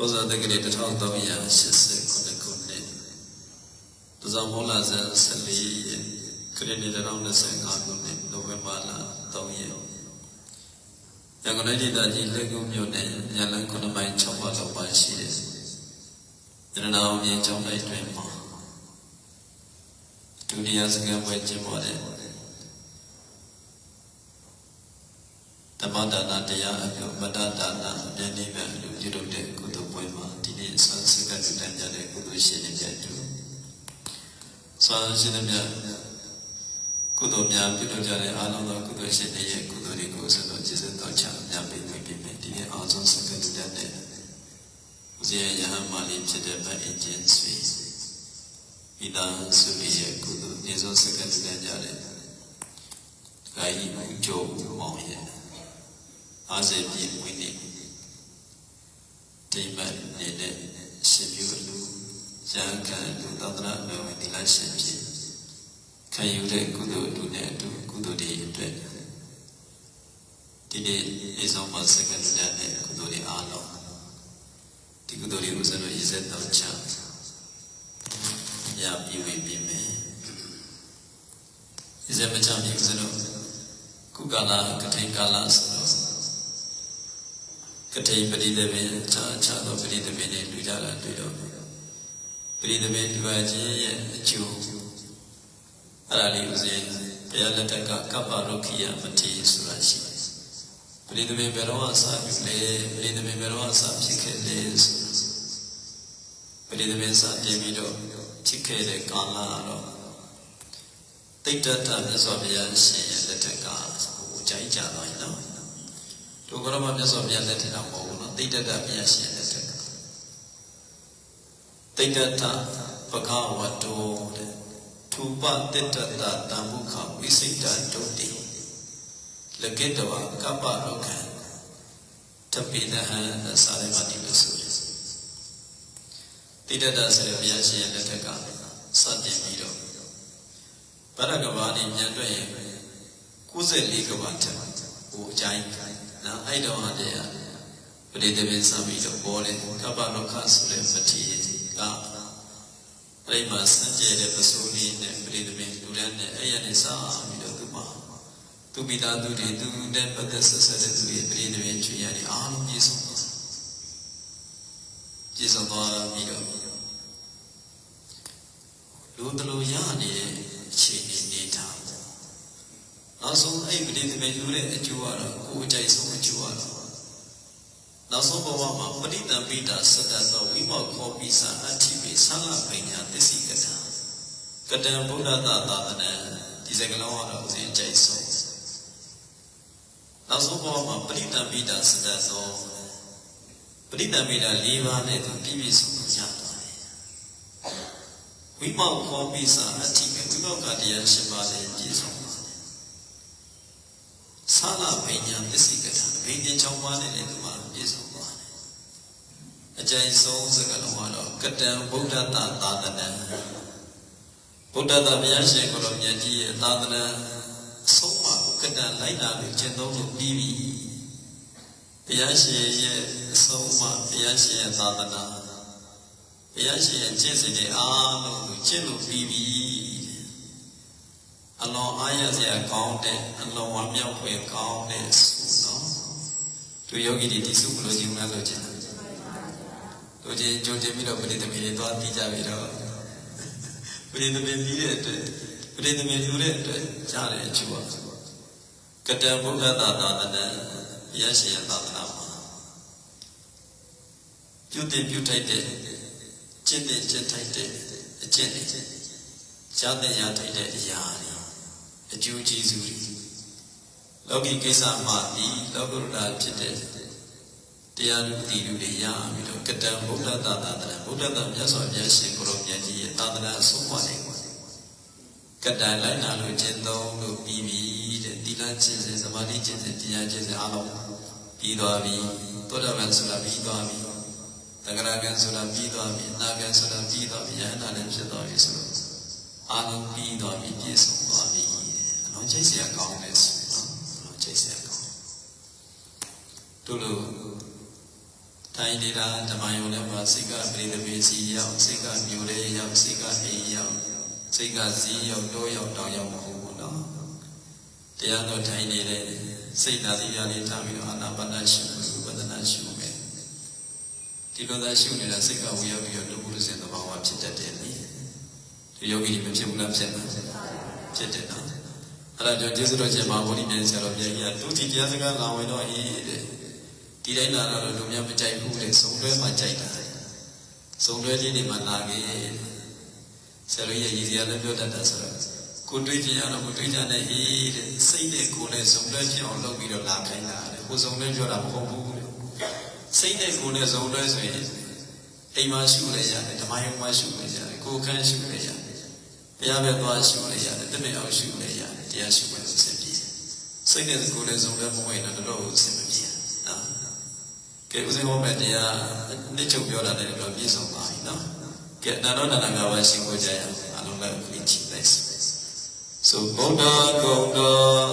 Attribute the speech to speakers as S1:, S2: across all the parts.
S1: ကောဇာတက္ကရာ1389ခုနှစ်တဇောင်းမောလာဇန်14ရက်ခရစ်နှစ်2025ခုနှစ်နိုဝင်ဘာလ3ရက်ရန်ကုန်တိုင်းဒေသကြီးလက်ကုမြို့နယ်ရန်လန်း9မိုင်6ပါလောက်ပါရှိတဲ့ရတနာအောင်မြေကျောင်းတိုက်တွင်မှာဒုတိယစကန်ပွဲကျင်းပတဲ့ဓမ္မဒါနတရားအပြုမတ္တဒါနအမြဲတမ်းပြုပြုလုပ်တဲ့ကုသိုလ်ပွဲမှာဒီနေ့ ဆွမ်းစကတ်တန်ကြတဲ့ကုသိုလ်ရှင်တွေပြတူဆွမ်းရှင်တွေများကုသိုလ်များပြုလုပ်ကြတဲ့အားလုံးသောကုသိုလ်ရှင်တွေရဲ့ကုသိုလ်တွေကိုဆိုတော့ကျေးဇူးတော်ချများပေးမိပြီမယ်ဒီနေ့အောင်ဆုံးစကတ်တန်တဲ့ဦးဇေယဟမာလီဖြစ်တဲ့ဗတ်အင်ဂျင်ဆွေမိသားစုရဲ့ကုသိုလ်ကျေးဇူးစကတ်တန်ကြတဲ့ဂိုင်းဦးကျော်ဦးမောင်ရဲ့အာဇေပြည့်ဝိနည်း တိမ်မတ်နေတဲ့ရှင်ပြုအလူရံခံလူသဒ္ဒနာမေဝတိလရှင်ဖြစ်ခံယူတဲ့ကုသိုလ်အတူနဲ့အတူကုသိုလ်တွေအတွက်ဒီနေ့အဆုံးမစက္ကန့်တဲ့ကုသိုလ်တွေအားလုံးဒီကုသိုလ်တွေကိုစလို့ရည်စက်တော့ချရပြီးဝေပြီးမယ်ရည်စက်မချပြီးစလို့ကုကာလကထိန်ကာလဆိုတော့က တိပရိသေဘေခြားခြားသောပရိသေဘေတွေလူကြတာတွေ့တော့ပရိသေဘေလူအချင်းရဲ့အကျိုးအဲ့ဒါလေးဥစဉ်ဘုရားလက်ထက်ကကပ္ပရုခိယမထေရဆိုတာရှိတယ်ပရိသေဘေဘယ်တော့အစပြုလဲပရိသေဘေဘယ်တော့အစဖြစ်ခဲ့လဲဆိုပရိသေဘေစတင်ပြီးတော့ဖြစ်ခဲ့တဲ့ကာလကတော့တိတ်တတ်တာမြတ်စွာဘုရားရှင်ရဲ့လက်ထက်ကဟိုကြိုက်ကြတော့နော်ဒုက္ခရမမြတ်စွာဘုရားလက်ထက်တော့မဟုတ်ဘူးနော်တိတ်တတဘုရားရှင်လက်ထက်ကတိတ်တတပကဝတ္တောတဲ့သူပတိတ္တတတံမုခဝိစိတဒုတိလကိတဝကပ္ပရောခံတပိဒဟံစာရမတိလို့ဆိုတယ်တိတတဆိုတဲ့ဘုရားရှင်ရဲ့လက်ထက်ကစတင်ပြီးတော့ဗရကဘာနေပြန်တွေ့ရင်94ကဘာထက်ဟိုအကြိုင်း နော်အဲ့တော့ဟာတရားပရိသေပင်စပြီးတော့ပေါ်တယ်ကပ္ပလောကဆိုတဲ့ပတိကအဲ့မှာစံကြဲတဲ့ပစိုးလေးနဲ့ပရိသေပင်လူရန်နဲ့အဲ့ရနေစားပြီးတော့သူ့မှာသူမိသားစုတွေသူနဲ့ပတ်သက်ဆက်ဆက်တဲ့သူရဲ့ပရိသေပင်ချွေရတယ်အားလုံးပြည့်စုံသွားပြည့်စုံသွားပြီးတော့လူတလူရနေတဲ့အခြေအနေနေတာ နောက်ဆုံးအဲ့ပရိသေပင်လူတဲ့အကျိုးကတော့ကိုယ်အကြိုက်ဆုံးအကျိုးကတော့နောက်ဆုံးဘဝမှာပရိသံပိတာစတ္တသောဝိမောခောပိစာအဋ္ဌိပိဆန္လပညာသစ္စိကတာကတံဗုဒ္ဓသာသာသနာဒီစကလုံးကတော့ဦးဇင်းအကြိုက်ဆုံးနောက်ဆုံးဘဝမှာပရိသံပိတာစတ္တသောပရိသံပိတာ၄ပါးနဲ့သူပြည့်ပြည့်စုံစုံရသွားတယ်ဝိမောခောပိစာအဋ္ဌိပိဝိမောကတရား၈ပါးနဲ့ ပြည့်စုံဆာလပညာသစ္စိကတာဘိညာ၆ပါးနဲ့လည်းဒီမှာပြည့်စုံသွားတယ်။အကျဉ်းဆုံးစကားလုံးကတော့ကတံဗုဒ္ဓတာသာသနာဗုဒ္ဓတာဘုရားရှင်ကိုယ်တော်မြတ်ကြီးရဲ့သာသနာအဆုံးအမကတံလိုက်လာလို့ကျင့်သုံးလို့ပြီးပြီ။ဘုရားရှင်ရဲ့အဆုံးအမဘုရားရှင်ရဲ့သာသနာဘုရားရှင်ရဲ့ကျင့်စဉ်တွေအားလုံးကိုကျင့်လို့ပြီးပြီ အလွန်အားရစရာကောင်းတဲ့အလွန်ဝမ်းမြောက်ဖွယ်ကောင်းတဲ့ဆုနော်သူယောဂီတွေဒီဆုဘလို့ခြင်းမလို့ခြင်းတို့ချင်းကြုံတင်ပြီးတော့ပရိသမီတွေသွားတီးကြပြီးတော့ပရိသမီတီးတဲ့အတွက်ပရိသမီလူတဲ့အတွက်ကြားတဲ့အကျိုးပါကတံဘုရားသာသာတန်ရရှိရသာသနာမှာပြုတင်ပြုထိုက်တဲ့ကျင့်တဲ့ကျင့်ထိုက်တဲ့အကျင့်တွေကြားတဲ့ရထိုက်တဲ့အရာတွေ အကျိုးကျေးဇူးတွေလောကီကိစ္စမှာဒီလောကုတ္တရာဖြစ်တဲ့တရားလူတည်လူတွေရပြီးတော့ကတံဗုဒ္ဓသာသနာဗုဒ္ဓသာမြတ်စွာဘုရားရှင်ကိုရောမြတ်ကြီးရဲ့သာသနာအဆုံးအမတွေကတံလိုက်နာလို့ကျင့်သုံးလို့ပြီးပြီတဲ့သီလကျင့်စဉ်သမာဓိကျင့်စဉ်တရားကျင့်စဉ်အားလုံးပြီးသွားပြီသောတာပန်ဆိုတာပြီးသွားပြီတဂရကံဆိုတာပြီးသွားပြီအနာကံဆိုတာပြီးသွားပြီယဟနာလည်းဖြစ်သွားပြီဆိုတော့အားလုံးပြီးသွားပြီပြည့်စုံသွားပြီအလုံး ချိတ်ဆရာကောင်းတယ်ဆိုတော့ချိတ်ဆရာကောင်းတို့လိုတိုင်းဒေသဓမ္မယုံလည်းမှာစိတ်ကပရိသမေစီရောက်စိတ်ကမျိုးလေးရောက်စိတ်ကအိမ်ရောက်စိတ်ကဇီးရောက်တော့ရောက်တောင်ရောက်မဟုတ်ဘူးနော်တရားတော်ထိုင်နေတဲ့စိတ်သာစီရလေးထားပြီးတော့အာနာပါနရှုဝိပဿနာရှုမယ်ဒီလိုသာရှုနေတာစိတ်ကဝေရောက်ပြီးတော့ဒုက္ခရစေသဘာဝဖြစ်တတ်တယ်လေဒီယောဂီတွေမဖြစ်ဘူးလားဖြစ်လားဖြစ်တယ်နော် အဲ့ဒါကြောင့်ကျေးဇူးတော်ရှင်မဟာဗောဓိမြတ်ဆရာတော်ဘုရားကြီးကဒုတိယတရားစကားလာဝင်တော့အေးတဲ့ဒီတိုင်းလာတော့လူများမကြိုက်ဘူးတဲ့စုံတွဲမှကြိုက်တာစုံတွဲလေးတွေမှလာခဲ့ဆရာတော်ရဲ့ရည်စရာလည်းပြောတတ်တာဆိုတော့ကိုတွေးကြည့်ရတော့ကိုတွေးကြတဲ့အေးတဲ့စိတ်နဲ့ကိုယ်နဲ့စုံတွဲဖြစ်အောင်လုပ်ပြီးတော့လာခိုင်းတာတဲ့ကိုစုံတွဲပြောတာမဟုတ်ဘူးတဲ့စိတ်နဲ့ကိုယ်နဲ့စုံတွဲဆိုရင်အိမ်မှာရှုလဲရတယ်ဓမ္မယုံမှာရှုလဲရတယ်ကိုယ်ခန်းရှုလဲရတယ်ဘုရားပဲသွားရှုလဲရတယ်တမင်အောင်ရှုလဲရ တယ်တရားရှုမယ်ဆိုစင်ပြေစိတ်နဲ့ကိုယ်နဲ့စုံတွဲမဝင်တော့တော်တော်အဆင်မပြေနော်ကဲဦးဇင်းဟောမဲ့တရားနှစ်ချုပ်ပြောတာလည်းတော့ပြည့်စုံပါပြီနော်ကဲနာတော့နာနာငါးပါးရှင်းကိုကြရအောင်အလုံးလိုက်ပြီးကြည့်လိုက်ဆိုဗုဒ္ဓဂုံတော်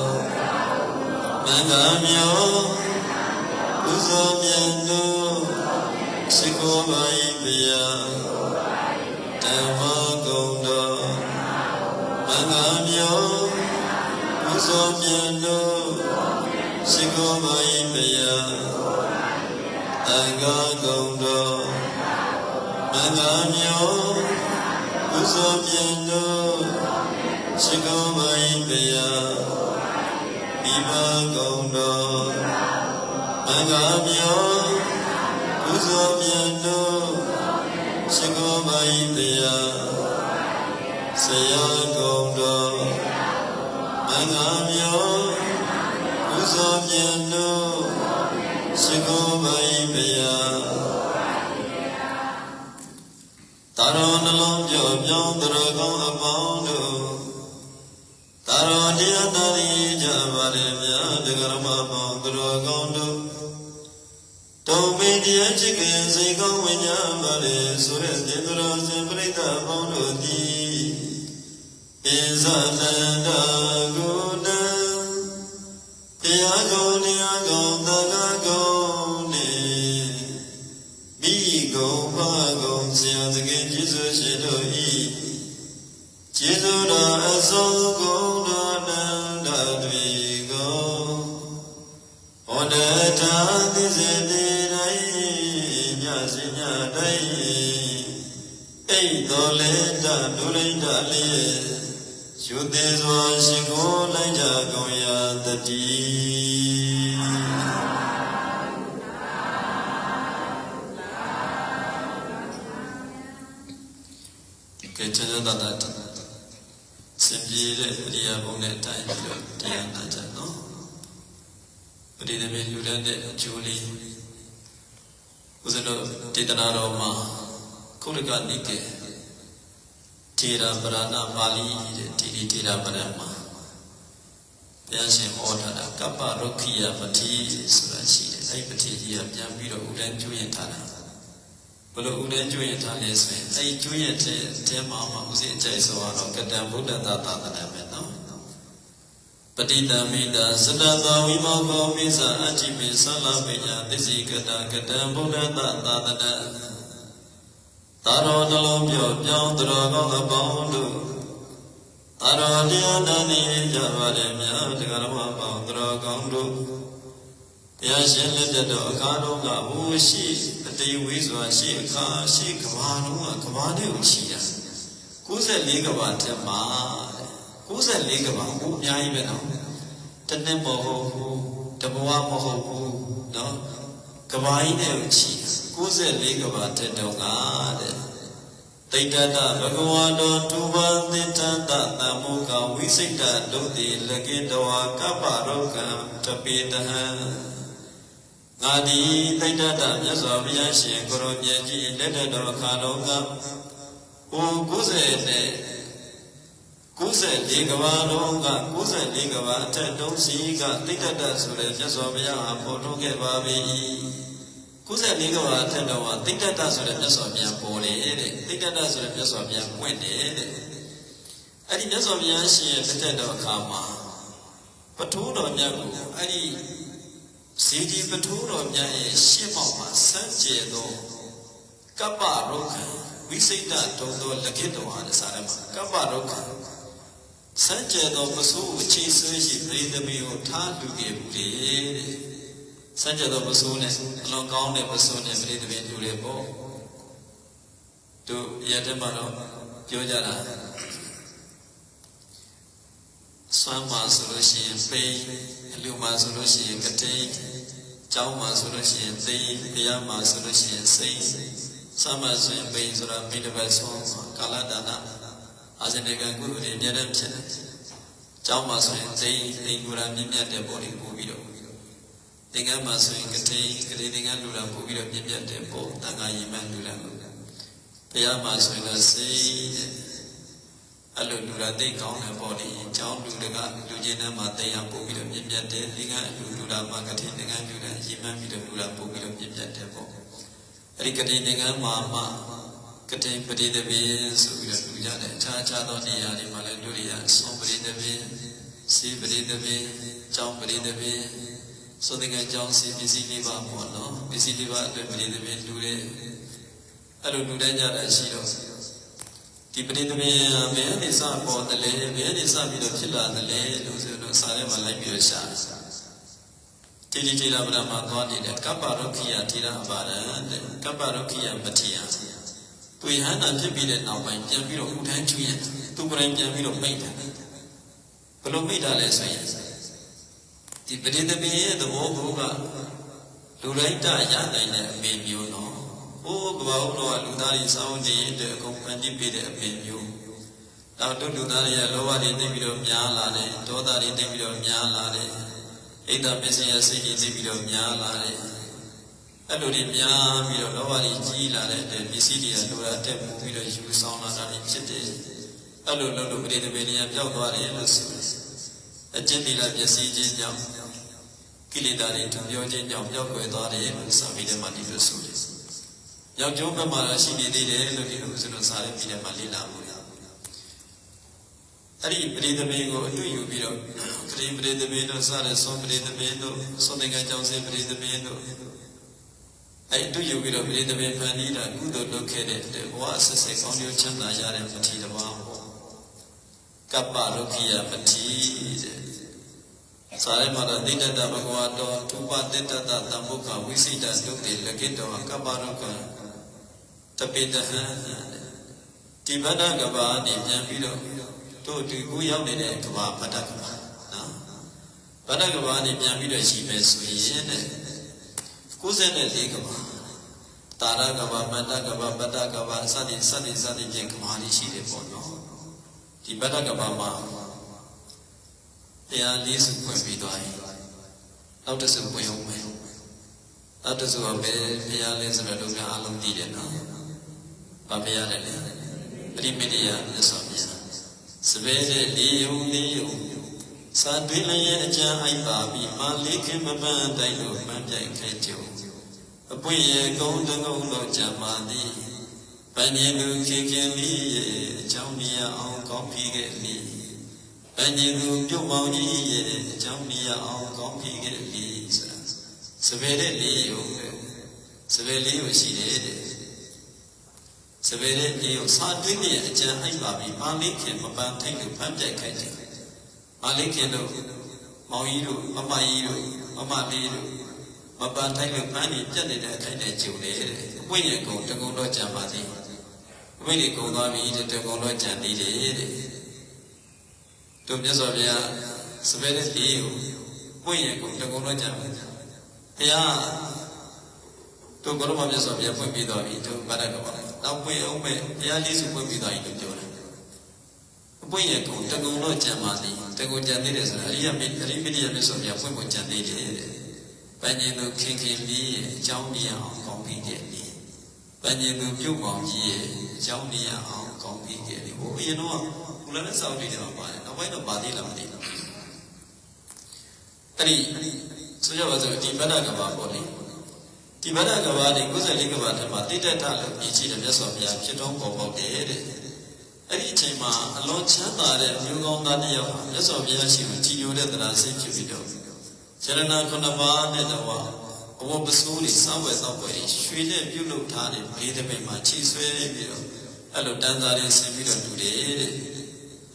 S1: မင်္ဂမြောဥဇောမြတ်တို့ရှိခိုးပါ၏ဗျာဓမ္မဂုံတော်မင်္ဂမြော ဥဇောမြတ်တို့ရှိခိုးပါ၏ဗျာအင်္ဂါဂုံတော်မင်္ဂမြောဥဇောမြတ်တို့ရှိခိုးပါ၏ဗျာမိဘဂုံတော်မင်္ဂမြောဥဇောမြတ်တို့ရှိခိုးပါ၏ဗျာဆရာဂုံတော်မ င်္ဂမြောဥဇောမြတ်တို့ရှိခိုးပါ၏ဗျာတာရောနှလုံးပြောင်းပြောင်းတရကောင်းအပေါင်းတို့တာရောတရားသာရည်ကြပါလေမြတ်တကရမပေါင်းတရကောင်းတို့တုံမင်းတရားချစ်ခင်စိတ်ကောင်းဝိညာဉ်ပါလေဆိုတဲ့သင်္တရောစင်ပြိဿပေါင်းတို့သည်ပိဇာနန္ဒကုဏံတရားကောင်းတရားကောင်းသံဃာကောင်းနေမိကုံဖကုံဆရာသခင်ကျေးဇူးရှင်တို့ဤကျေးဇူးတော်အစုံကုန်တော်နန္ဒတွေကောဟောတတာသစ္စေတေတိုင်းညစည တိုင်းအိတ်တော်လဲတဒုလိတလေး ရှုသေးစွာရှိခိုးလိုက်ကြကုန်ရာတတိကဲချမ်းသာတာစင်ပြေတဲ့ပရိယာဘုံနဲ့အတိုင်းပြီးတော့တရားနာကြနော်ပရိသေမေလူရတဲ့အကျိုးလေးဥစ္စတော်တေတနာတော်မှာခုလကနိကေ ထေရပရဏပါဠိတဲ့ဒီဒီထေရပရမှာဘုရားရှင်ဟောထားတာကပ္ပရုခိယပတိဆိုတာရှိတယ်အဲ့ဒီပတိကြီးကပြန်ပြီးတော့ဥဒန်းကျွရင်ထားတာဘလို့ဥဒန်းကျွရင်ထားလဲဆိုရင်အဲ့ဒီကျွရင်တဲ့တဲမှာမှဥစဉ်အကျိုက်ဆိုတော့ကတံဗုဒ္ဓသာသာသနာပဲနော်ပတိတမိတာသတ္တသောဝိမောကောမိသအကြိမေသလပိညာသစ္စိကတကတံဗုဒ္ဓသာသာသနာ သာရောနှလုံးပြော့ပြောင်းတတော်ကောင်းအပေါင်းတို့သာရောတရားနာနေကြပါလေမြတ်တကရမပေါင်းတတော်ကောင်းတို့တရားရှင်လက်ထက်တော်အခါတော်ကဟိုရှိအတေဝေးစွာရှိအခါရှိကဘာတော်ကကဘာနဲ့ကိုရှိတာ94ကဘာထက်မှာ94ကဘာကိုအများကြီးပဲနော်တနေ့မဟုတ်ဘူးတဘဝမဟုတ်ဘူးနော်ကဘာကြီးနဲ့ကိုရှိတာ 94ကဘာထက်တော့ကတဲ့တိတ္တတဘဂဝါတော်သူဘသင်္တတသမောကဝိစိတ်တတို့တိလကိတဝါကပ္ပရောကံတပိတဟံငါဒီတိတ္တတမြတ်စွာဘုရားရှင်ကိုရောမြတ်ကြီးလက်ထတော်အခါတော်ကဟို90နဲ့94ကဘာလုံးက94ကဘာအထက်တုံးစီကတိတ္တတဆိုတဲ့မြတ်စွာဘုရားဟာပေါ်ထုတ်ခဲ့ပါပြီ 94ကဘာအထက်တော်ကတိတ္တတဆိုတဲ့မြတ်စွာဘုရားပေါ်တယ်တဲ့တိတ္တတဆိုတဲ့မြတ်စွာဘုရားပွင့်တယ်တဲ့အဲ့ဒီမြတ်စွာဘုရားရှင်ရဲ့လက်ထက်တော်အခါမှာပထိုးတော်မြတ်ကိုအဲ့ဒီဇေဒီပထိုးတော်မြတ်ရဲ့ရှေ့မောက်မှာစမ်းကြဲသောကပ္ပရုက္ခဝိစိတ်တတုံသောလကိတောဟာစာရမှာကပ္ပရုက္ခစမ်းကြဲသောပစိုးကိုချိဆွဲရှိပရိသမီကိုထားလူခဲ့ဘူးလေတဲ့ စမ်းကြဲသောပစိုးနဲ့အလွန်ကောင်းတဲ့ပစိုးနဲ့ပရိသမီလူတယ်ပေါ့တို့ရတဲ့မှာတော့ပြောကြတာစွမ်းပါဆိုလို့ရှိရင်ပိန်အလူမှာဆိုလို့ရှိရင်ကတိန်ကျောင်းမှာဆိုလို့ရှိရင်သိဘုရားမှာဆိုလို့ရှိရင်စိတ်စွမ်းပါဆိုရင်ပိန်ဆိုတာမိတပတ်ဆုံးကာလဒါနအာဇနေကကုသိုလ်တွေအများနဲ့ဖြစ်တယ်ကျောင်းမှာဆိုရင်သိသိကူရာမြင့်မြတ်တဲ့ပေါ်လေးပို့ပြီးတော့ သင်္ကန်းမှာဆိုရင်ကတိန်ကလေးသင်္ကန်းလူတာပို့ပြီးတော့မြင့်မြတ်တဲ့ပေါ်တန်ခါရည်မှန်းလူတာဘုရားမှာဆိုရင်တော့စိတ်တဲ့အဲ့လိုလူရသိကောင်းတယ်ပေါ့လေအကြောင်းလူတကလူချင်းတန်းမှာတရားပို့ပြီးတော့ပြည့်ပြတ်တယ်ဒီကလူလူလာမှာကတိငန်းလူတဲ့ရေမှန်းပြီးတော့လူလာပို့ပြီးတော့ပြည့်ပြတ်တယ်ပေါ့အဲ့ဒီကတိငန်းမှာမှကတိပရိသဘေဆိုပြီးတော့လူကြတယ်အခြားအခြားသောနေရာတွေမှာလည်းလူတွေကဆုံးပရိသဘေစီပရိသဘေကြောင်းပရိသဘေ ဆိုတဲ့ကကြောင်းစီပစ္စည်းလေးပါပေါ့နော်ပစ္စည်းလေးပါအတွက်ပရိသဘေလူတဲ့အဲ့လိုလူတိုင်းကြတာရှိတော့ဒီပရိသမင်ဘယ်အနေစပေါ်တယ်လဲဘယ်အနေစပြီးတော့ဖြစ်လာတယ်လဲလို့ဆိုတော့စာထဲမှာလိုက်ပြီးတော့ရှာတိတိတိလာဗရမှာသွားနေတဲ့ကပ္ပရုခိယတိရပါရတဲ့ကပ္ပရုခိယမတိယသူယဟန္တာဖြစ်ပြီးတဲ့နောက်ပိုင်းပြန်ပြီးတော့ဥထမ်းကျွေးရသူကိုယ်တိုင်ပြန်ပြီးတော့မိတ်တယ်ဘယ်လိုမိတ်တာလဲဆိုရင် ဒီပရိသမင်ရဲ့သဘောဘုကလူတိုင်းတရနိုင်တဲ့အမေမျိုးနော်။အိုးကဘာဦးတော်ကလူသားတွေစောင်းနေတဲ့အကုန်ဖန်တီးပေးတဲ့အပင်မျိုး။နောက်တို့လူသားတွေရဲ့လောဘတွေသိပြီးတော့များလာတယ်၊ဒေါသတွေသိပြီးတော့များလာတယ်။အိတ်တပစ္စယစိတ်တွေသိပြီးတော့များလာတယ်။အဲ့လိုတွေများပြီးတော့လောဘတွေကြီးလာတဲ့ပစ္စည်းတွေကလိုတာတက်ပြီးတော့ယူဆောင်လာတာတွေဖြစ်တယ်။အဲ့လိုလုပ်လို့ပရိသေပင်တွေကပျောက်သွားတယ်လို့ဆိုတယ်။အကျင့်တိလာပစ္စည်းချင်းကြောင့် ကိလေသာတွေထပြောခြင်းကြောင့်ပျောက်ကွယ်သွားတယ်လို့စာပေထဲမှာဒီလိုဆိုတယ်။ယောက်ျိုးဘက်မှာတော့ရှိနေသေးတယ်လို့ဒီလိုဆိုလို့စာရေးပြီးတယ်မှာလေ့လာမှုရ။အဲ့ဒီပရိသမီးကိုအတွေ့ယူပြီးတော့ခရီးပရိသမီးတို့စတဲ့သွန်ပရိသမီးတို့သွန်သင်္ကန်းကျောင်းစင်ပရိသမီးတို့အဲ့ဒီတွေ့ယူပြီးတော့ပရိသမီးဖန်တီးတာကုသိုလ်လုပ်ခဲ့တဲ့ဘဝဆက်ဆက်ကောင်းကျိုးချမ်းသာရတဲ့ပတိတဘာပေါ့။ကပ္ပရုခိယပတိတဲ့ စာရဲမှာတော့တိတ္တဘဂဝါတော်သူပတိတ္တတမ္မုခဝိစိတဒုက္ခေလကိတောကပ္ပရုခတပိတဟံဒီဗဒကဘာနေပြန်ပြီးတော့တို့ဒီကိုရောက်နေတဲ့ကဘာဗဒကဘာနော်ဗဒကဘာနေပြန်ပြီးတော့ရှိမယ်ဆိုရင်တဲ့94ကဘာတာရကဘာမတ္တကဘာပတ္တကဘာစသည်စသည်စသည်ဖြင့်ကဘာတွေရှိတယ်ပေါ့နော်ဒီဗဒကဘာမှာ တရားလေးစုဖွင့်ပြီးသွားရင်နောက်တစ်စုဖွင့်အောင်မယ်နောက်တစ်စုကပဲဘုရားလေးဆိုတော့တို့များအလုံးသိတယ်နော်။ဘာဘုရားလဲလဲပရိမိတ္တယမြတ်စွာဘုရားစပယ်တဲ့လေးယုံလေးယုံစာတွင်လည်းအကြံအိုက်ပါပြီးမာလေးခင်မပန်းတိုင်းလို့မှန်းပြိုင်ခဲ့ကြုံအပွင့်ရဲ့ကုန်းတကုန်းတော့ကြံပါသည်ပန်းရင်သူခင်ခင်လေးရဲ့အကြောင်းတရားအောင်ကောင်းပြီးခဲ့လိ ပန်းရင်သူပြုတ်မောင်ကြီးရဲ့အကြောင်းတရားအောင်ကောင်းပြီးခဲ့လိဆိုတာစပယ်တဲ့လေးယုံစပယ်လေးကိုရှိတယ်တဲ့စပယ်တဲ့လေးကိုစာတွင်းရဲ့အကြံအိုက်ပါပြီးမာလေးခင်မပန်းထိတ်လို့ဖမ်းပြိုက်ခဲ့ကြမာလေးခင်တို့မောင်ကြီးတို့မမကြီးတို့မမလေးတို့မပန်းထိုက်လို့ပန်းကြီးပြတ်နေတဲ့အခိုက်တဲ့ဂျုံလေတဲ့အပွင့်ရကုံတကုံတော့ကြံပါသေးအပွင့်ကြီးကုံသွားပြီတဲ့တကုံတော့ကြံသေးတယ်တဲ့ တို့မြတ်စွာဘုရားစပယ်တဲ့လေးကိုပွင့်ရကုံတကုံတော့ကြံပါဘုရားတို့ကောရမမြတ်စွာဘုရားဖွင့်ပြီးတော့ပြီတို့ဗဒကပါနောက်ပွင့်အောင်မဲ့ဘုရားလေးစုဖွင့်ပြီးတော့ပြီလို့ပြောတယ်အပွင့်ရကုံတကုံတော့ကြံပါသေးတကုံကြံသေးတယ်ဆိုတာအရိယမေအရိမိတ္တရမြတ်စွာဘုရားဖွင့်ဖို့ကြံသေးတယ်တဲ့ပဉ္ဇဉ်သူခင်ခင်ပြီးရဲ့အကြောင်းတရားအောင်ကောင်းပြီးခဲ့ပြီပဉ္ဇဉ်သူပြုတ်ပေါင်းကြီးရဲ့အကြောင်းတရားအောင်ကောင်းပြီးခဲ့ပြီဟိုအရင်တော့ ဘုရားနဲ့စောင့်နေတယ်မှာပါတယ်နောက်ပိုင်းတော့ပါသေးလားမသိဘူးအဲ့ဒီဆိုကြပါစို့ဒီဗဒကဘာပေါ့လေဒီဗဒကဘာနေ94ကဘာထဲမှာတိတ္တထလို့အကြီးတဲ့မြတ်စွာဘုရားဖြစ်တော်ပေါ်ပေါက်တယ်တဲ့အဲ့ဒီအချိန်မှာအလွန်ချမ်းသာတဲ့မျိုးကောင်းသားတစ်ယောက်ဟာမြတ်စွာဘုရားရှိကိုကြည်ညိုတဲ့တရားစိတ်ဖြစ်ပြီးတော့ရဏခုနှစ်ပါးနဲ့တော့အဝတ်ပစိုးတွေစောင်းဝယ်သောက်ွယ်ရွှေနဲ့ပြုတ်လုထားတဲ့ဘေးသမိတ်မှာခြိဆွဲပြီးတော့အဲ့လိုတန်းသားလေးဆင်ပြီးတော့တူတယ်တဲ့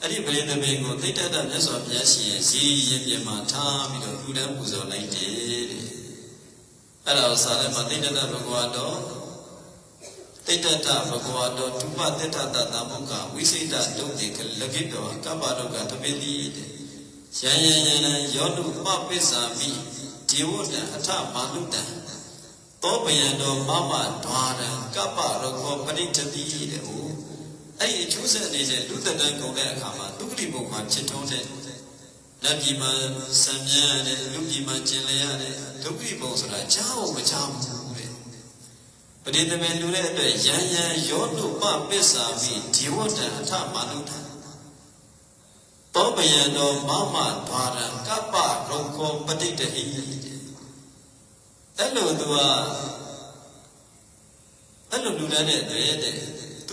S1: အဲ့ဒီဘေးသမိတ်ကိုသိတ္တတမြတ်စွာဘုရားရှင်ရဲ့ဇီးရင်ပြင်မှာထားပြီးတော့လူတန်းပူဇော်လိုက်တယ်တဲ့အဲ့ဒါကိုစာထဲမှာသိတ္တတဘဂဝါတော်တိတ္တတဘဂဝါတော်ဒုပတိတ္တတသမုခဝိစိတဒုတ်တိကလကိတောကပ္ပဒုက္ခတပိတိတဲ့ယံယံယံယောတုပပိစ္ဆာမိဒီဝတ္တအထမာနုတံသောပယံတော်မမဒွာရံကပ္ပရောခောပရိတ္တိတဲ့ဟို အဲ့ဒီအကျိုးဆက်နေတဲ့လူတတန်ကုန်တဲ့အခါမှာဒုက္ခတိဘုံမှာဖြစ်ထုံးတဲ့လက်ပြည်မှာစံမြန်းရတယ်လူပြည်မှာကျင်လည်ရတယ်ဒုက္ခတိဘုံဆိုတာကြားဖို့မကြားဘူးတဲ့ပရိသေမေလူတဲ့အတွက်ယံယံယောတုပပစ္ဆာမိဒီဝတ္တအထမာနုတံသောပယံတော်မမဒွာရံကပ္ပရောခောပရိတ္တိအဲ့လိုသူကအဲ့လိုလူတန်းတဲ့တွေ့တဲ့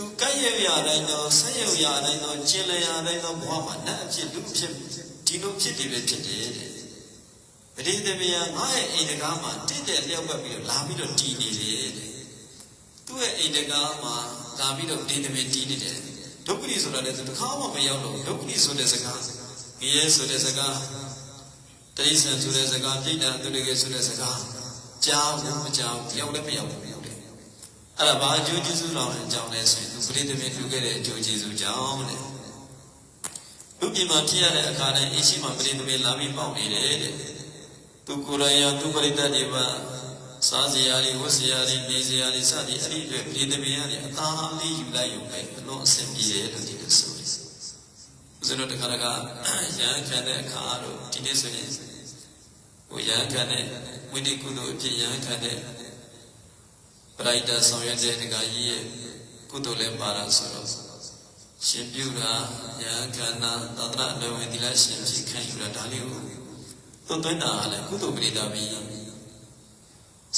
S1: သူကဲ့ရဲ့ရတိုင်းတော့ဆက်ရရတိုင်းတော့ကျင်လည်ရတိုင်းတော့ဘဝမှာနတ်အဖြစ်လူဖြစ်ဒီလိုဖြစ်တယ်ပဲဖြစ်တယ်တဲ့ပရိသေမေယငါရဲ့အိမ်တကားမှာတင့်တယ်လျောက်ပတ်ပြီးတော့လာပြီးတော့တည်နေတယ်တဲ့သူ့ရဲ့အိမ်တကားမှာလာပြီးတော့ပရိသေမေတည်နေတယ်ဒုက္ခရီဆိုတာလည်းသူတစ်ခါမှမရောက်တော့ဒုက္ခရီဆိုတဲ့စကားငရဲဆိုတဲ့စကားတိရစ္ဆာန်ဆိုတဲ့စကားပြိတ္တာသူတွေကဆိုတဲ့စကားကြားဘူးမကြားဘူးတယောက်လည်းမရောက်ဘူးတဲ့ အဲ့ဒါဘာအကျိုးကျေးဇူးတော်အကြောင်းလဲဆိုရင်သူပရိသေမေလှူခဲ့တဲ့အကျိုးကျေးဇူးကြောင့်တဲ့လူပြည်မှာဖြစ်ရတဲ့အခါတိုင်းအရှိမပရိသေမေလာပြီးပေါက်နေတယ်တဲ့သူကိုယ်တိုင်ရောသူပရိသတ်တွေပါစားစရာတွေဝတ်စရာတွေနေစရာတွေစသည်အဲ့ဒီအတွက်ပရိသေမေရတယ်အသာလေးယူလိုက်ယူလိုက်အလုံးအဆင်ပြေတယ်လို့ဒီလိုဆိုတယ်ဦးဇင်းတို့တခါတခါရဟန်းခံတဲ့အခါတို့ဒီနေ့ဆိုရင်ဟိုရဟန်းခံတဲ့ဝိနည်းကုသိုလ်အဖြစ်ရဟန်းခံတဲ့ ပရိဒတ်ဆောင်ရွက်တဲ့ဒကာကြီးရဲ့ကုသိုလ်လည်းပါတာဆိုတော့ရှင်ပြုတာရဟန်းခန္ဓာသတ္တရအလုံးဝင်သီလရှင်ဖြစ်ခံယူတာဒါလေးကိုသွန်သွင်းတာကလည်းကုသိုလ်ပရိဒါပြီး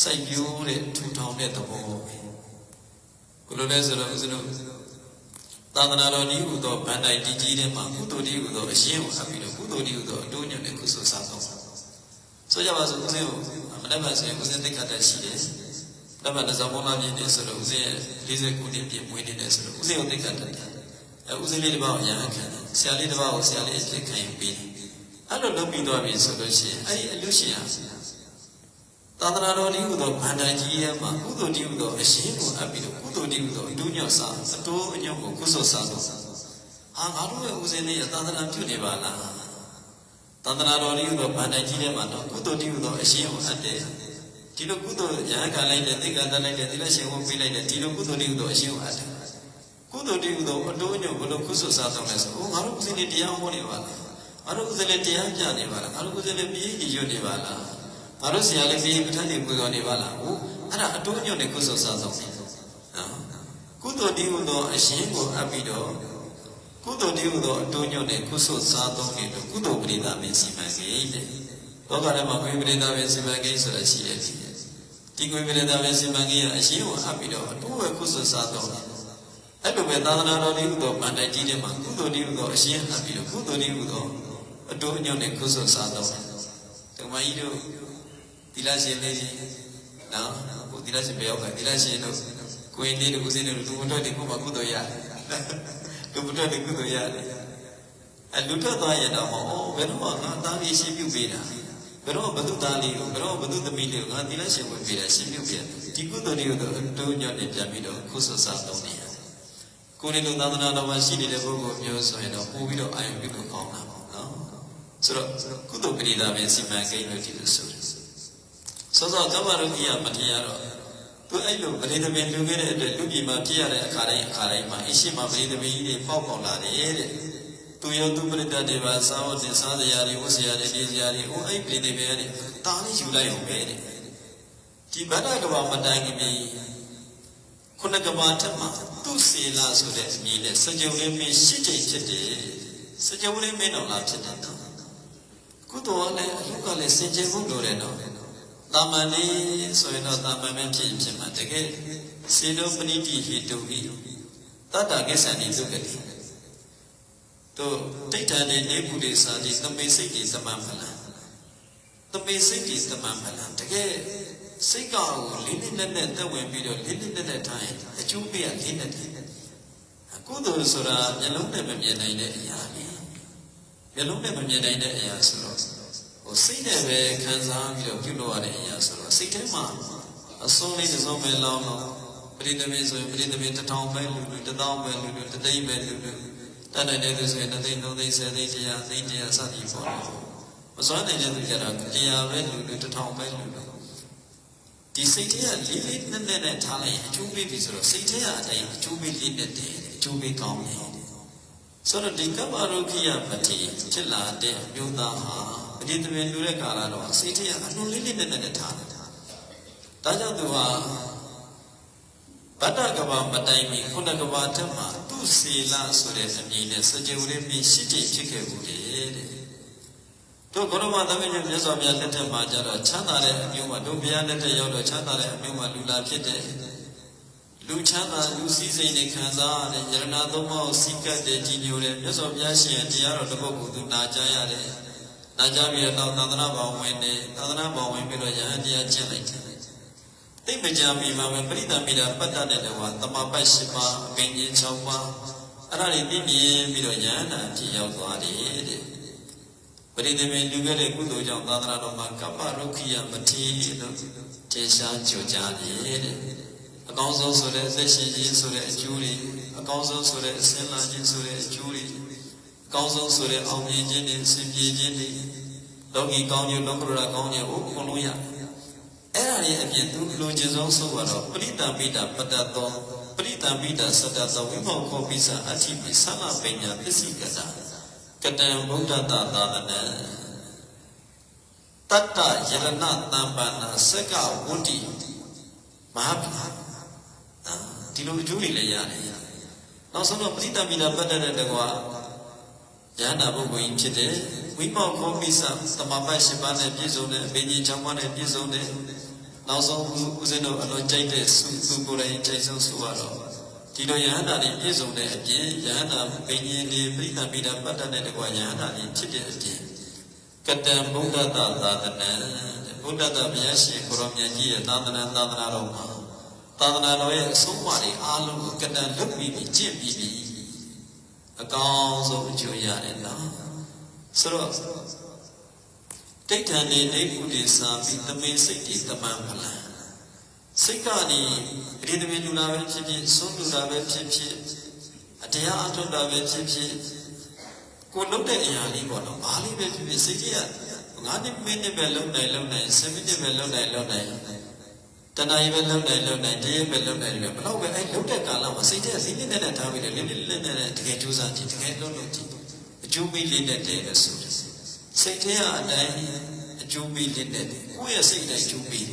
S1: စိုက်ပျိုးတဲ့ထူထောင်တဲ့သဘောဘယ်လိုလဲဆိုတော့ဦးဇင်းတို့သာသနာတော်ဤဟူသောဗန္တိုင်တည်ကြီးတဲ့မှာကုသိုလ်တည်ဟူသောအရှင်းကိုအပ်ပြီးတော့ကုသိုလ်တည်ဟူသောအတိုးညွန့်တဲ့ကုသိုလ်စားသောဆိုကြပါစို့ဦးဇင်းကိုမနေ့ကဆိုရင်ဦးဇင်းသိက္ခာတက်ရှိတယ်။ ဒါမှလည်းဇောင်းမောလာပြည့်နေဆိုတော့ဦးဇင်းရဲ့40ခုနှစ်ပြည့်မွေးနေတယ်ဆိုတော့ဦးဇင်းကိုသိက္ခာတက်တယ်။အဲဦးဇင်းလေးတစ်ပါးကိုရဟန်းခံတယ်။ဆရာလေးတစ်ပါးကိုဆရာလေးအစ်ခံယူပြီးအဲ့လိုလုပ်ပြီးသွားပြီဆိုလို့ရှိရင်အဲ့ဒီအလူရှင်ဟာသာသနာတော်ဒီဟုသောဗန္ဒန်ကြီးရဲ့မှာကုသိုလ်ဒီဟုသောအရှင်ကိုအပ်ပြီးတော့ကုသိုလ်ဒီဟုသောအတူညော့စာအတိုးအညော့ကိုကုသိုလ်စာတော့ဟာငါတို့ရဲ့ဦးဇင်းလေးရဲ့သာသနာပြုနေပါလားသန္တနာတော်လေးကိုဗန္ဒကြီးထဲမှာတော့ကုသိုလ်တည်းဟူသောအရှင်ကိုအပ်တယ် ဒီလိုကုသိုလ်ရဟန်းခံလိုက်တဲ့သိက္ခာတတ်လိုက်တဲ့သီလရှင်ဝတ်ပေးလိုက်တဲ့ဒီလိုကုသိုလ်တည်းဟူသောအရှင်ကိုအပ်တယ်ကုသိုလ်တည်းဟူသောအတိုးညွတ်ဘလို့ကုသိုလ်စားတော့လဲဆိုဟိုငါတို့ဦးဇင်းလေးတရားဟောနေပါလားငါတို့ဦးဇင်းလေးတရားပြနေပါလားငါတို့ဦးဇင်းလေးပြည်ကြီးရွတ်နေပါလားငါတို့ဆရာလေးပြည်ပဋ္ဌာန်းတွေပူဇော်နေပါလားဟိုအဲ့ဒါအတိုးညွတ်တဲ့ကုသိုလ်စားတော့နော်ကုသိုလ်တည်းဟူသောအရှင်ကိုအပ်ပြီးတော့ကုသိုလ်တည်းဟူသောအတူညွတ်တဲ့ကုသိုလ်စားသုံးနေလို့ကုသိုလ်ပရိသတ်မင်းစီမံကိန်းတဲ့လောကထဲမှာကွေပရိသတ်မင်းစီမံကိန်းဆိုတာရှိတယ် ဒီကွေပရိသတ်မင်းစီမံကိန်းကအရှင်းကိုအပ်ပြီးတော့အတူပဲကုသိုလ်စားသုံးတယ်အဲ့လိုပဲသာသနာတော်တည်းဟူသောဗန္တိုင်ကြီးထဲမှာကုသိုလ်တည်းဟူသောအရှင်းအပ်ပြီးတော့ကုသိုလ်တည်းဟူသောအတူညွတ်တဲ့ကုသိုလ်စားသုံးတယ်ဒီမှာကြီးတို့သီလရှင်လေးကြီးနော်ဟိုသီလရှင်ပြောက်ကသီလရှင်တို့ကိုင်းလေးတို့ဦးစင်းတို့လူတို့ဒီကိုမှကုသိုလ်ရတယ်လူဘုရားတွေကုသိုလ်ရတယ်အဲလူထွက်သွားရတော့ဟောဘယ်တော့ငါသားလေးရှင်းပြုပေးတာ ဘယ်တော့ဘုသူသားလေးကိုဘယ်တော့ဘုသူသမီးလေးကိုငါသီလရှင်ဝင်ပေးတာရှင်းပြုပေးဒီကုသိုလ်တွေကိုတော့တိုးညွတ်နေပြန်ပြီးတော့ခုဆွစားသုံးနေရတယ်ကိုယ်လေးလူသာသနာတော်မှာရှိနေတဲ့ပုဂ္ဂိုလ်မျိုးဆိုရင်တော့ပို့ပြီးတော့အာရုံပြုလို့ကောင်းတာပေါ့နော်ဆိုတော့ကုသိုလ်ပရိသတ်ပဲစီမံကိန်းလို့ဒီလိုဆိုတယ်စောစောကမ္ဘာရုပ်ကြီးကမတရားတော့သူအဲ့လိုပရိသမင်လူခဲ့တဲ့အတွက်လူပြည်မှာပြရတဲ့အခါတိုင်းအခါတိုင်းမှာအရှိမပရိသမင်ကြီးတွေပေါက်ပေါက်လာတယ်တဲ့ သူရောသူပရိသတ်တွေပါစားဝတ်တင်စားစရာတွေဝတ်စရာတွေနေစရာတွေဟိုအဲ့ပရိသမင်တွေတားလေးယူလိုက်အောင်ပဲတဲ့ဒီဗဒ္ဒကဘာမတိုင်ခင်ပြီးခုနကဘာထက်မှာသူစေလာဆိုတဲ့အမည်နဲ့စကြဝဠာမင်းရှစ်ကြိမ်ဖြစ်တယ်စကြဝဠာမင်းတော်လားဖြစ်တယ်နော်ကုသိုလ်ကလည်းအလုပ်ကလည်းစင်ကြယ်မှုလိုတယ်နော်တာမန်လေးဆိုရင်တော့တာမန်ပဲဖြစ်ဖြစ်မှာတကယ်စေတောပဏိတိဟိတုဟိတတ္တကိစ္ဆဏိသုကတိ တို့တိဋ္ဌာန်နေနေပုရိစာတိသမေစိတ်တိသမံဖလားတမေစိတ်ဒီသမန်ဖလံတကယ်စိတ်ကောက်ကိုလေးလေးနက်နက်တက်ဝင်ပြီးတော့လေးလေးနက်နက်ထားရင်အကျိုးပေးရလေးနက်တယ်ကုသိုလ်ဆိုတာမျက်လုံးနဲ့မမြင်နိုင်တဲ့အရာလေမျက်လုံးနဲ့မမြင်နိုင်တဲ့အရာဆိုတော့ဟိုစိတ်နဲ့ပဲခံစားပြီးတော့ပြုလုပ်ရတဲ့အရာဆိုတော့စိတ်ထဲမှာအစွန်းလေးတစ်စုံပဲလောင်းတော့ပရိသမင်းဆိုရင်ပရိသမင်းတစ်ထောင်ပဲလူလူတစ်ထောင်ပဲလူလူတစ်သိန်းပဲလူလူ တတ်နိုင်တဲ့သူဆိုရင်တစ်သိန်းသုံးသိန်းဆယ်သိန်းတရားသိန်းတရားစသည်ပေါ့လေမစွမ်းနိုင်တဲ့သူကြတော့တရားပဲလူလူတစ်ထောင်ပဲလူလူဒီစိတ်ထဲကလေးလေးနက်နက်နဲ့ထားလိုက်ရင်အကျိုးပေးပြီဆိုတော့စိတ်ထဲကအတိုင်းအကျိုးပေးလေးနဲ့တည်းအကျိုးပေးကောင်းတယ်ဆိုတော့ဒီကမ္ဘာရုခိယပတိဖြစ်လာတဲ့အမျိုးသားဟာပဋိသမင်လူတဲ့ကာလတော့စိတ်ထဲကအလွန်လေးလေးနက်နက်နဲ့ထားတယ်ဒါကြောင့်သူဟာဗတ္တကဘာမတိုင်မီခုနကဘာထက်မှာသူ့ စီလာဆိုတဲ့အမည်နဲ့စကြဝဠာမင်းရှိတိဖြစ်ခဲ့ဘူးတဲ့တို့ဘုရမသမီးမြတ်စွာဘုရားလက်ထက်မှာကျတော့ချမ်းသာတဲ့အမျိုးမှာတို့ဘုရားလက်ထက်ရောက်တော့ချမ်းသာတဲ့အမျိုးမှာလူလာဖြစ်တဲ့လူချမ်းသာလူစည်းစိမ်နဲ့ခံစားရတဲ့ယရနာသုံးပါးကိုစီကတ်တဲ့ကြီးညိုတဲ့မြတ်စွာဘုရားရှင်ရဲ့တရားတော်တစ်ပုဒ်ကိုသူနာကြားရတယ်။နာကြားပြီးတော့သာသနာ့ဘောင်ဝင်နေသာသနာ့ဘောင်ဝင်ပြီးတော့ယဟန်တရားကျင့်လိုက်တယ်။ သိမကြမီမှာပဲပရိသတ်မိတာပတ္တတဲ့ကွာတမပတ်၈ပါးအပင်ကြီး၆ပါးအဲ့ဒါတွေသိမြင်ပြီးတော့ယဟန်နာအဖြစ်ရောက်သွားတယ်တဲ့။ပရိသေမင်လူခဲ့တဲ့ကုသိုလ်ကြောင့်သာသနာတော်မှာကပ္ပရုခိယမတိလို့ကျေရှားကြိုကြားတယ်တဲ့အကောင်းဆုံးဆိုတဲ့အသက်ရှင်ခြင်းဆိုတဲ့အကျိုးတွေအကောင်းဆုံးဆိုတဲ့အစင်လာခြင်းဆိုတဲ့အကျိုးတွေအကောင်းဆုံးဆိုတဲ့အောင်မြင်ခြင်းတွေအစဉ်ပြေခြင်းတွေလောကီကောင်းကျိုးလောကရကောင်းကျိုးကိုအကုန်လုံးရ အဲ့ဒါတွေအပြင်သူလိုချင်ဆုံးဆိုတော့ပရိတံပိတာပတ္တသောပရိတံပိတာသတ္တသောဝိမောခောပိစာအဋ္ဌိပိသလပညာပစ္စည်းကတာကတံဗုဒ္ဓတာသာသနံတတ္တယရဏတံပန္နာစကဝတ္တိမဟာပဟာဒီလိုအကျိုးတွေလည်းရတယ်နောက်ဆုံးတော့ပရိတမိနာပတ်တဲ့တကွာ ယန္တာပုဂ္ဂိုလ်ကြီးဖြစ်တဲ့ဝိမောခောပိစသမာပတ်ရှင်ပါးနဲ့ပြည့်စုံတဲ့အဘိညာဉ်၆ပါးနဲ့ပြည့်စုံတဲ့နောက်ဆုံးဦးဇင်းတို့အလွန်ကြိုက်တဲ့စုသူကိုယ်တိုင်ကြိုက်ဆုံးဆိုရတော့ဒီလိုယဟန္တာတွေပြည့်စုံတဲ့အပြင်ယဟန္တာဘိညာဉ်တွေပရိသမိနာပတ်တဲ့တကွာယဟန္တာတွေဖြစ်တဲ့အပြင်ကတံဗုဒ္ဓတသာသနံဗုဒ္ဓတဘုရားရှင်ကိုရောမြတ်ကြီးရဲ့သာသနာသာသနာတော်မှာသာသနာတော်ရဲ့အဆုံးအမတွေအားလုံးကိုကတန်လွတ်ပြီးပြီးကျင့်ပြီးပြီး အကောင်းဆုံးအကျိုးရတယ်နော်ဆိုတော့တိဋ္ဌာန်နေနေကုတိစာပြီးတမေစိတ်တွေတမန်ဖလံစိတ်ကနေပရိသမီလူလာပဲဖြစ်ဖြစ်ဆုံးလူလာပဲဖြစ်ဖြစ်အတရားအထုတ်တာပဲဖြစ်ဖြစ်ကိုလုပ်တဲ့အရာလေးပေါ့နော်ဘာလေးပဲဖြစ်ဖြစ်စိတ်ကြီးကငါးမိနစ်ပဲလုံနိုင်လုံနိုင်7မိနစ်ပဲလုံနိုင်လုံနိုင် တဏှာကြီးပဲလုံနိုင်လုံနိုင်တရေပဲလုံနိုင်တယ်ဘလောက်ပဲအဲလုံတဲ့ကာလမှာစိတ်ထဲစီးနေနဲ့ထားပြီးတယ်လေးလေးလေးနဲ့တကယ်ကြိုးစားကြည့်တကယ်လုံးလုံးကြည့်အကျိုးပေးလေးနဲ့တည်းလို့ဆိုတယ်စိတ်ထဲအတိုင်းအကျိုးပေးလေးနဲ့ကိုယ့်ရဲ့စိတ်တိုင်းကျိုးပေး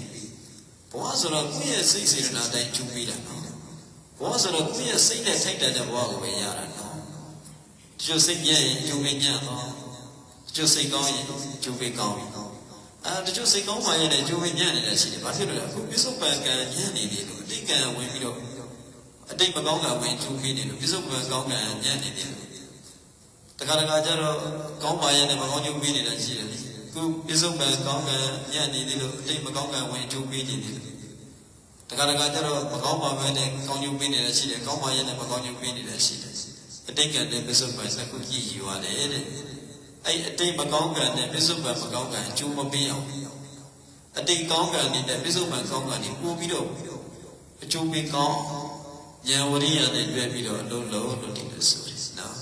S1: ဘဝဆိုတော့ကိုယ့်ရဲ့စိတ်စေတနာတိုင်းကျိုးပေးတာနော်ဘဝဆိုတော့ကိုယ့်ရဲ့စိတ်နဲ့ထိုက်တဲ့ဘဝကိုပဲရတာနော်ဒီလိုစိတ်ပြည့်ရင်ကျိုးပေးညံ့တော့ဒီလိုစိတ်ကောင်းရင်ကျိုးပေးကောင်းပြီ အဲတချို့စိတ်ကောင်းမှရင်လည်းကြိုးဝင်းညံ့နေတာရှိတယ်။ဘာဖြစ်လို့လဲ။အခုပြစ္ဆုတ်ပံကံညံ့နေတယ်လို့အတိတ်ကံဝင်ပြီးတော့အတိတ်မကောင်းကံဝင်ကျိုးပေးနေလို့ပြစ္ဆုတ်ပံကောင်းကံညံ့နေတယ်လို့တခါတခါကျတော့ကောင်းပါရဲ့နဲ့မကောင်းကျိုးပေးနေတာရှိတယ်။အခုပြစ္ဆုတ်ပံကောင်းကံညံ့နေတယ်လို့အတိတ်မကောင်းကံဝင်ကျိုးပေးနေတယ်လို့တခါတခါကျတော့မကောင်းပါပဲနဲ့ကောင်းကျိုးပေးနေတာရှိတယ်။ကောင်းပါရဲ့နဲ့မကောင်းကျိုးပေးနေတာရှိတယ်။အတိတ်ကံနဲ့ပြစ္ဆုတ်ပံစကုကြည့်ယူရတယ်တဲ့။ အဲ့အတိတ်မကောင်းကံနဲ့ပြစ္ဆုတ်ပံမကောင်းကံအကျိုးမပေးအောင်အတိတ်ကောင်းကံနဲ့ပြစ္ဆုတ်ပံကောင်းကံတွေပို့ပြီးတော့အကျိုးပေးကောင်းဉာဏ်ဝရိယနဲ့တွဲပြီးတော့အလုံးလုံးလို့ဒီလိုဆိုတယ်နော်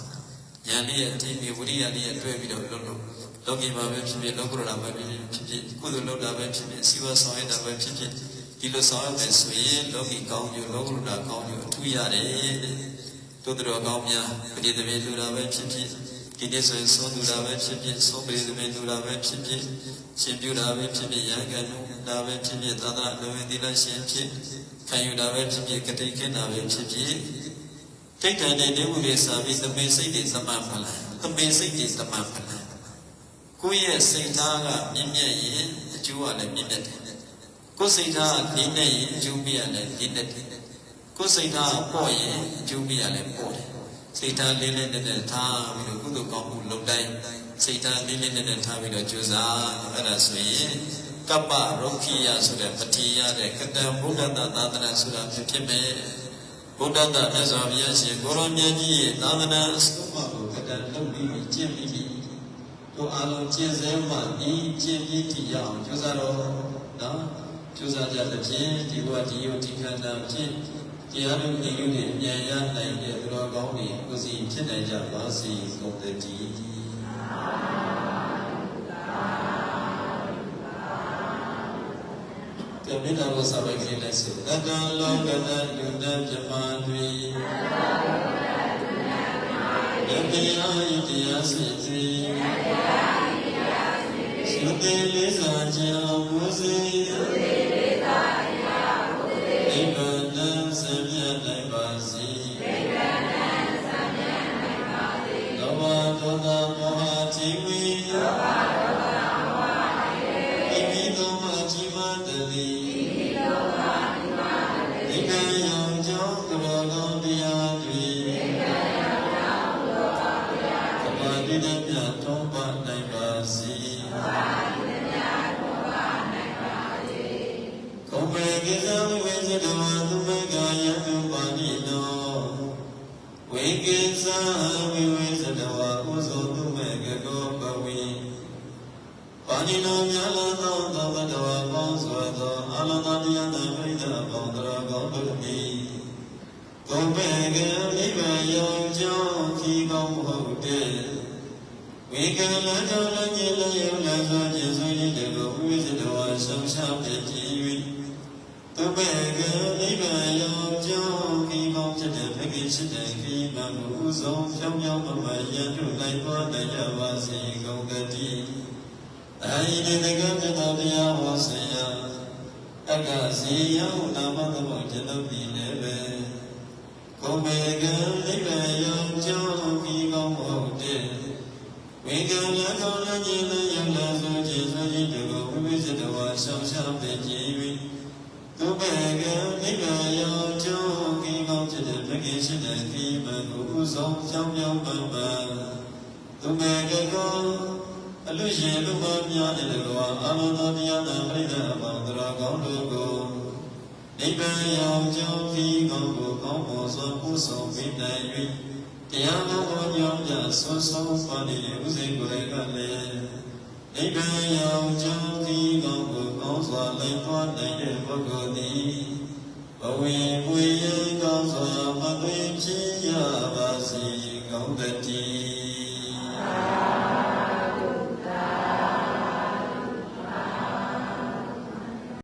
S1: ဉာဏ်လေးရဲ့အတိတ်ဝရိယလေးရဲ့တွဲပြီးတော့အလုံးလုံးလောကီမှာပဲဖြစ်ဖြစ်လောကုတ္တရာမှာပဲဖြစ်ဖြစ်ကုသိုလ်လုပ်တာပဲဖြစ်ဖြစ်စီဝါဆောင်ရတာပဲဖြစ်ဖြစ်ဒီလိုဆောင်ရမယ်ဆိုရင်လောကီကောင်းကျိုးလောကုတ္တရာကောင်းကျိုးအထူးရတယ်တို့တော်ကောင်းများပရိသေမေလူတာပဲဖြစ်ဖြစ် ဒီနေ့ဆိုရင်သုံးသူတာပဲဖြစ်ဖြစ်သုံးပရိသေမေလူတာပဲဖြစ်ဖြစ်ရှင်ပြုတာပဲဖြစ်ဖြစ်ရဟန်းကံတာပဲဖြစ်ဖြစ်သာသနာလူဝင်သီလရှင်ဖြစ်ခံယူတာပဲဖြစ်ဖြစ်ကတိခေတာပဲဖြစ်ဖြစ်တိတ်တန်တဲ့နေမှုတွေစာပြီးသမေစိတ်တွေသမန်ဖလာသမေစိတ်တွေသမန်ဖလာကိုယ့်ရဲ့စိတ်သားကမြင့်မြတ်ရင်အကျိုးကလည်းမြင့်မြတ်တယ်ကိုယ်စိတ်သားကလေးနဲ့ရင်အကျိုးပြရလည်းလေးနဲ့တယ်ကိုယ်စိတ်သားကပေါ့ရင်အကျိုးပြရလည်းပေါ့တယ် စိတ်ထားလေးလေးနဲ့နဲ့ထားပြီးတော့ကုသိုလ်ကောင်းမှုလုပ်တိုင်းစိတ်ထားလေးလေးနဲ့နဲ့ထားပြီးတော့ကြိုးစားအဲ့ဒါဆိုရင်ကပ္ပရုခိယဆိုတဲ့ပတိယတဲ့ကတံဘုဒ္ဓတာသာသနာဆိုတာဖြစ်ဖြစ်မယ်ဘုဒ္ဓတာမြတ်စွာဘုရားရှင်ကိုရောမြတ်ကြီးရဲ့သာသနာအစုအမကိုကတံလုပ်ပြီးကျင့်ပြီးတို့အားလုံးကျင့်စဲမှဤကျင့်ပြီးတည်ရအောင်ကြိုးစားတော့နော်ကြိုးစားကြတဲ့ဖြင့်ဒီဘဝဒီယုဒီခန္ဓာဖြင့် တရားတော်ဤယူနဲ့အမြန်ရနိုင်တဲ့သူတော်ကောင်းတွေကိုယ်စီဖြစ်နိုင်ကြပါစေကုန်တည်းကမေတ္တာကိုစာပိုက်ကလေးလိုက်ဆိုတတံလောကတလူတပြမတွေယတရားယတရားစီစီသုတေလေးစာကြောင့်ဘုစေ ဟတိဝိလော ပါဏိနောမြတ်လာသောသဗ္ဗတဝါပေါင်းစွာသောအာလနာတရားတပိဋကပေါင်းတော်ကောင်းတို့သည်ကုံပေကမိဘယောကြောင့်ဒီကောင်းဟုတ်တဲ့ဝိကလတောလညေလယုလသောကျေစွေးတဲ့ကိုဝိဇ္ဇဝါဆောင်ရှားဖြစ်ကြ၏သူပေကမိဘယောကြောင့်ဒီကောင်းဖြစ်တဲ့ဘဂိရှိတဲ့ခီးမှမူဆုံးဖြောင်းဖြောင်းမမရန်တို့လိုက်သွားနိုင်ကြပါစေကုန်တည်း အာယိတေတကမြတ်တရားဟောဆရာအကစီယောနာမသမုတ်ကျွန်ုပ်ပြည်လည်းပဲကိုယ်မေကလိမ့်မယောကြောင့်ဒီကောင်းဟုတ်တဲ့ဝေကံလကောင်းလည်းခြင်းလည်းယုံလည်းဆိုခြင်းဆိုခြင်းတို့ကိုဝိဝိဇ္ဇတဝါဆောင်ရှားပေကြည်၍သူပေကလိမ့်မယောကြောင့်ဒီကောင်းဖြစ်တဲ့ဘဂိရှိတဲ့ဒီမကိုဥဆုံးကြောင်းကြောင်းပန်းပန်းသူပေကကော အလူရှင်လူမများတဲ့ကွာအာလောတော်တရားနာပရိသတ်အပေါင်းတော်ကောင်းတို့ကိုနိဗ္ဗာန်ရောက်ကြောင်းဒီကောင်းကိုကောင်းဖို့စွာပူဆောင်ပြီးနိုင်၍တရားတော်ကိုညောင်းကြဆွဆုံးပါနေတဲ့ဥစဉ်ကိုယ်ကလည်းနိဗ္ဗာန်ရောက်ကြောင်းဒီကောင်းကိုကောင်းစွာလိုက်သွားနိုင်တဲ့ပုဂ္ဂိုလ်သည်ဘဝေပွေရကောင်းစွာမသွေဖြစ်ရပါစေကောင်းတည်း